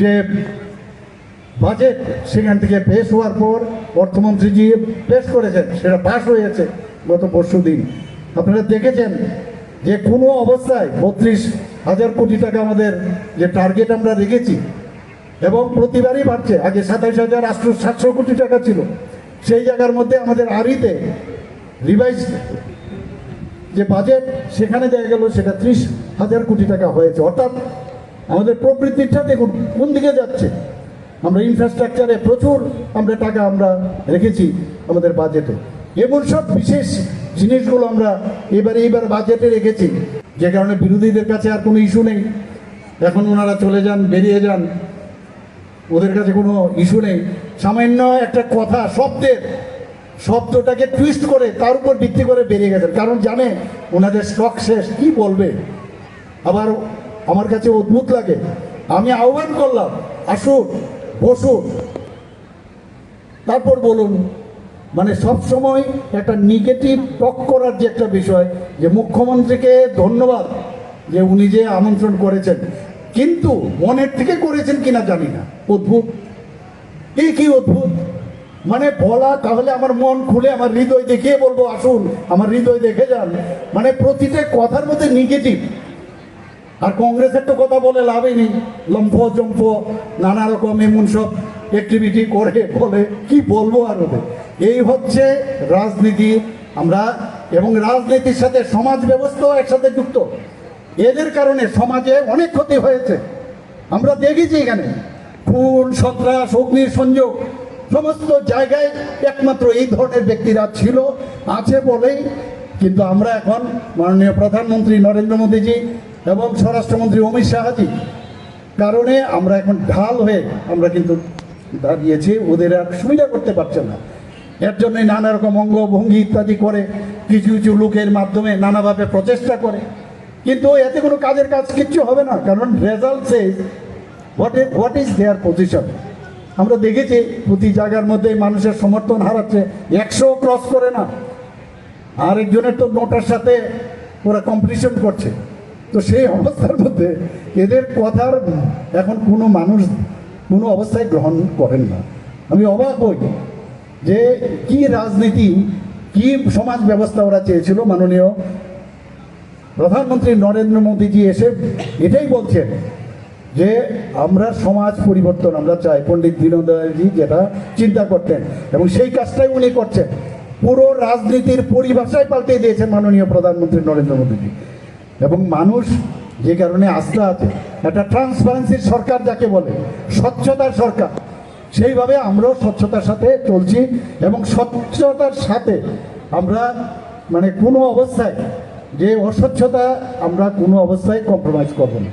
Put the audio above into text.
যে বাজেট সেখান থেকে পেশ হওয়ার পর অর্থমন্ত্রীজি পেশ করেছেন, সেটা পাশ হয়েছে গত পরশু দিন। আপনারা দেখেছেন যে কোনো অবস্থায় বত্রিশ হাজার কোটি টাকা আমাদের যে টার্গেট আমরা রেখেছি, এবং প্রতিবারই বাড়ছে। আগে সাতাইশ হাজার আটশো সাতশো কোটি টাকা ছিল। সেই জায়গার মধ্যে আমাদের আরিতে রিভাইজ যে বাজেট সেখানে দেখা গেল সেটা ত্রিশ হাজার কোটি টাকা হয়েছে। অর্থাৎ আমাদের প্রবৃত্তিটা দেখুন কোন দিকে যাচ্ছে? আমরা ইনফ্রাস্ট্রাকচারে প্রচুর আমরা টাকা আমরা রেখেছি আমাদের বাজেটে এমন সব বিশেষ জিনিসগুলো আমরা এবারে এইবার বাজেটে রেখেছি। যে কারণে বিরোধীদের কাছে আর কোনো ইস্যু নেই। এখন ওনারা চলে যান, বেরিয়ে যান। ওদের কাছে কোনো ইস্যু নেই। সামান্য একটা কথা, শব্দের শব্দটাকে টুইস্ট করে তার উপর ভিত্তি করে বেরিয়ে গেছেন। কারণ জানে, ওনাদের স্টক শেষ। কি বলবে? আবার আমার কাছে অদ্ভুত লাগে। আমি আহ্বান করলাম, আসুন, বসুন। তারপর বলুন মানে সব সময় একটা নেগেটিভ টক করার যে একটা বিষয়, যে মুখ্যমন্ত্রীকে ধন্যবাদ যে উনি যে আমন্ত্রণ করেছেন। কিন্তু মনের থেকে করেছেন কিনা জানি না। অদ্ভুত। এই কি অদ্ভুত? মানে বলা, তাহলে আমার মন খুলে আমার হৃদয় দেখিয়ে বলব, আসুন, আমার হৃদয় দেখে যান। মানে প্রতিটা কথার মধ্যে নেগেটিভ আর কংগ্রেসের তো কথা বলে লাভই নেই। লম্ফ জম্ফ নানা রকম এমন সব অ্যাক্টিভিটি করে, বলে, কি বলব আর ওদের? এই হচ্ছে রাজনীতি আমরা, এবং রাজনীতির সাথে সমাজ ব্যবস্থাও একসাথে যুক্ত। এদের কারণে সমাজে অনেক ক্ষতি হয়েছে। আমরা দেখেছি এখানে, খুন, সন্ত্রাস অগ্নি সংযোগ সমস্ত জায়গায় একমাত্র এই ধরনের ব্যক্তিরা ছিল, আছে বলেই কিন্তু আমরা এখন মাননীয় প্রধানমন্ত্রী নরেন্দ্র মোদীজি এবং স্বরাষ্ট্রমন্ত্রী অমিত শাহজি, কারণে আমরা এখন ঢাল হয়ে আমরা কিন্তু দাঁড়িয়েছি, ওদের আর সুবিধা করতে পারছে না। এর জন্য নানা রকম অঙ্গভঙ্গি ইত্যাদি করে, কিছু কিছু লোকের মাধ্যমে নানাভাবে প্রচেষ্টা করে। কিন্তু এতে কোনো কাজের কাজ কিচ্ছু হবে না, কারণ result what what is their position আমরা দেখেছি, প্রতি জায়গার মধ্যে মানুষের সমর্থন হারাচ্ছে, একশো ক্রস করে না। আরেকজনের তো নোটার সাথে ওরা কম্পিটিশন করছে। তো সেই অবস্থার মধ্যে এদের কথার এখন কোনো মানুষ কোনো অবস্থায় গ্রহণ করেন না। আমি অবাক হই যে কি রাজনীতি, কি সমাজ ব্যবস্থা ওরা চেয়েছিল মাননীয় প্রধানমন্ত্রী নরেন্দ্র মোদীজি এসে এটাই বলছেন যে আমরা সমাজ পরিবর্তন আমরা চাই। পণ্ডিত দীনদয়ালজি যেটা চিন্তা করতেন এবং সেই কাজটাই উনি করছেন। পুরো রাজনীতির পরিভাষায় পাল্টে দিয়েছেন মাননীয় প্রধানমন্ত্রী নরেন্দ্র মোদীজি। এবং মানুষ যে কারণে আস্থা আছে, একটা ট্রান্সপারেন্সির সরকার যাকে বলে, স্বচ্ছতার সরকার, সেইভাবে আমরাও স্বচ্ছতার সাথে চলছি এবং স্বচ্ছতার সাথে আমরা মানে কোনো অবস্থায় যে অস্বচ্ছতা আমরা কোনো অবস্থায় কম্প্রোমাইজ করব না।